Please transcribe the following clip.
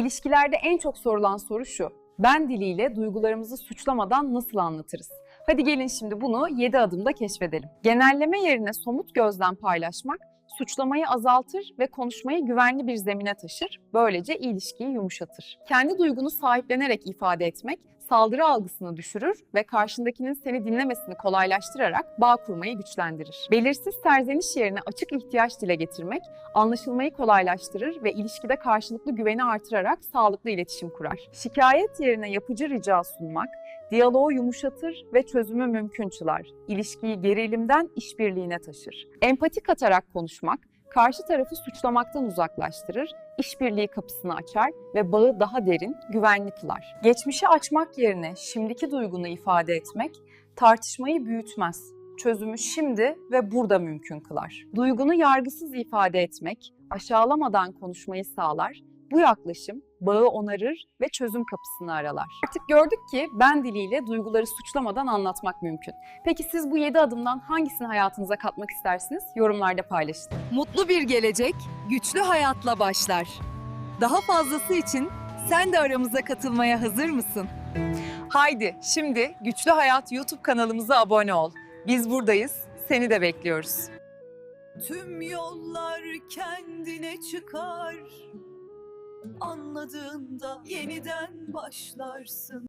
İlişkilerde en çok sorulan soru şu. Ben diliyle duygularımızı suçlamadan nasıl anlatırız? Hadi gelin şimdi bunu 7 adımda keşfedelim. Genelleme yerine somut gözlem paylaşmak suçlamayı azaltır ve konuşmayı güvenli bir zemine taşır. Böylece ilişkiyi yumuşatır. Kendi duygunu sahiplenerek ifade etmek saldırı algısını düşürür ve karşındakinin seni dinlemesini kolaylaştırarak bağ kurmayı güçlendirir. Belirsiz serzeniş yerine açık ihtiyaç dile getirmek anlaşılmayı kolaylaştırır ve ilişkide karşılıklı güveni artırarak sağlıklı iletişim kurar. Şikayet yerine yapıcı rica sunmak diyaloğu yumuşatır ve çözümü mümkün kılar. İlişkiyi gerilimden işbirliğine taşır. Empati katarak konuşmak karşı tarafı suçlamaktan uzaklaştırır, işbirliği kapısını açar ve bağı daha derin, güvenli kılar. Geçmişi açmak yerine şimdiki duygunu ifade etmek tartışmayı büyütmez. Çözümü şimdi ve burada mümkün kılar. Duygunu yargısız ifade etmek, aşağılamadan konuşmayı sağlar. Bu yaklaşım bağı onarır ve çözüm kapısını aralar. Artık gördük ki ben diliyle duyguları suçlamadan anlatmak mümkün. Peki siz bu 7 adımdan hangisini hayatınıza katmak istersiniz? Yorumlarda paylaşın. Mutlu bir gelecek güçlü hayatla başlar. Daha fazlası için sen de aramıza katılmaya hazır mısın? Haydi şimdi Güçlü Hayat YouTube kanalımıza abone ol. Biz buradayız, seni de bekliyoruz. Tüm yollar kendine çıkar. Anladığında yeniden başlarsın.